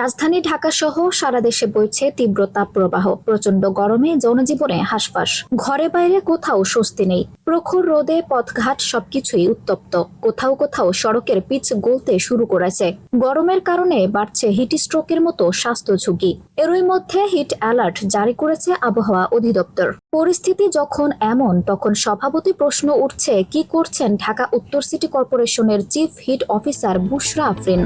রাজধানী ঢাকা সহ সারা দেশে বইছে তীব্র তাপপ্রবাহ। প্রচণ্ড গরমে জনজীবনে হাসফাস। ঘরে বাইরে কোথাও স্বস্তি নেই। প্রখর রোদে পথঘাট সবকিছুই উত্তপ্ত। কোথাও কোথাও সড়কের পিচ গলতে শুরু করেছে। গরমের কারণে বাড়ছে হিট স্ট্রোকের মতো স্বাস্থ্য ঝুঁকি। এরই মধ্যে হিট অ্যালার্ট জারি করেছে আবহাওয়া অধিদপ্তর। পরিস্থিতি যখন এমন, তখন সভাপতি প্রশ্ন উঠছে, কি করছেন ঢাকা উত্তর সিটি কর্পোরেশনের chief heat officer Bushra Afrin?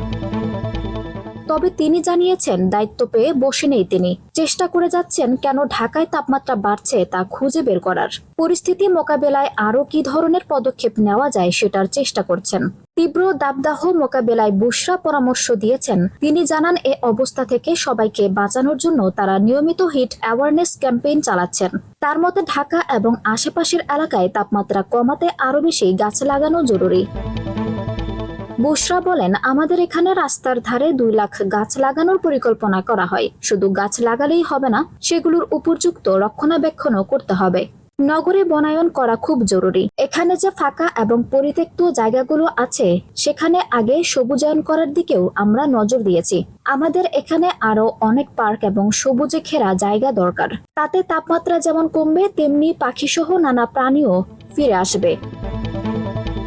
তবে তিনি জানিয়েছেন দায়িত্ব পেয়ে বসে নেই তিনি। চেষ্টা করে যাচ্ছেন কেন ঢাকায় তাপমাত্রা বাড়ছে তা খুঁজে বের করার। পরিস্থিতি মোকাবেলায় আরও কি ধরনের পদক্ষেপ নেওয়া যায় সেটার চেষ্টা করছেন। তীব্র দাবদাহ মোকাবেলায় বুশরা পরামর্শ দিয়েছেন। তিনি জানান, এ অবস্থা থেকে সবাইকে বাঁচানোর জন্য তারা নিয়মিত হিট অ্যাওয়ারনেস ক্যাম্পেইন চালাচ্ছেন। তার মতে ঢাকা এবং আশেপাশের এলাকায় তাপমাত্রা কমাতে আরও বেশি গাছ লাগানো জরুরি। বুশরা বলেন, আমাদের এখানে রাস্তার ধারে দুই লাখ গাছ লাগানোর পরিকল্পনা করা হয়। শুধু গাছ লাগালেই হবে না, সেগুলোর উপযুক্ত রক্ষণাবেক্ষণও করতে হবে। নগরে বনায়ন করা খুব জরুরি। এখানে যে ফাঁকা এবং পরিত্যক্ত জায়গাগুলো আছে, সেখানে আগে সবুজায়ন করার দিকেও আমরা নজর দিয়েছি। আমাদের এখানে আরও অনেক পার্ক এবং সবুজে ঘেরা জায়গা দরকার। তাতে তাপমাত্রা যেমন কমবে, তেমনি পাখিসহ নানা প্রাণীও ফিরে আসবে।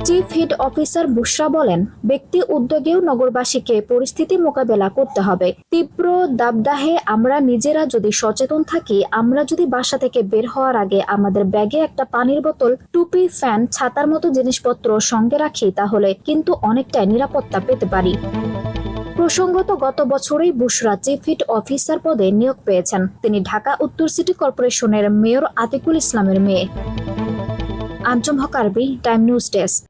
চিফ হিট অফিসার বুশরা বলেন, ব্যক্তি উদ্যোগেও নগরবাসীকে পরিস্থিতি মোকাবেলা করতে হবে। তীব্র দাবদাহে আমরা নিজেরা যদি সচেতন থাকি, আমরা যদি বাসা থেকে বের হওয়ার আগে আমাদের ব্যাগে একটা পানির বোতল, টুপি, ফ্যান, ছাতার মতো জিনিসপত্র সঙ্গে রাখি, তাহলে কিন্তু অনেকটাই নিরাপত্তা পেতে পারি। প্রসঙ্গত, গত বছরেই বুশরা চিফ হিট অফিসার পদে নিয়োগ পেয়েছেন। তিনি ঢাকা উত্তর সিটি কর্পোরেশনের মেয়র আতিকুল ইসলামের মেয়ে। আঞ্জুম হক আরবি টাইম নিউজ ডেস্ক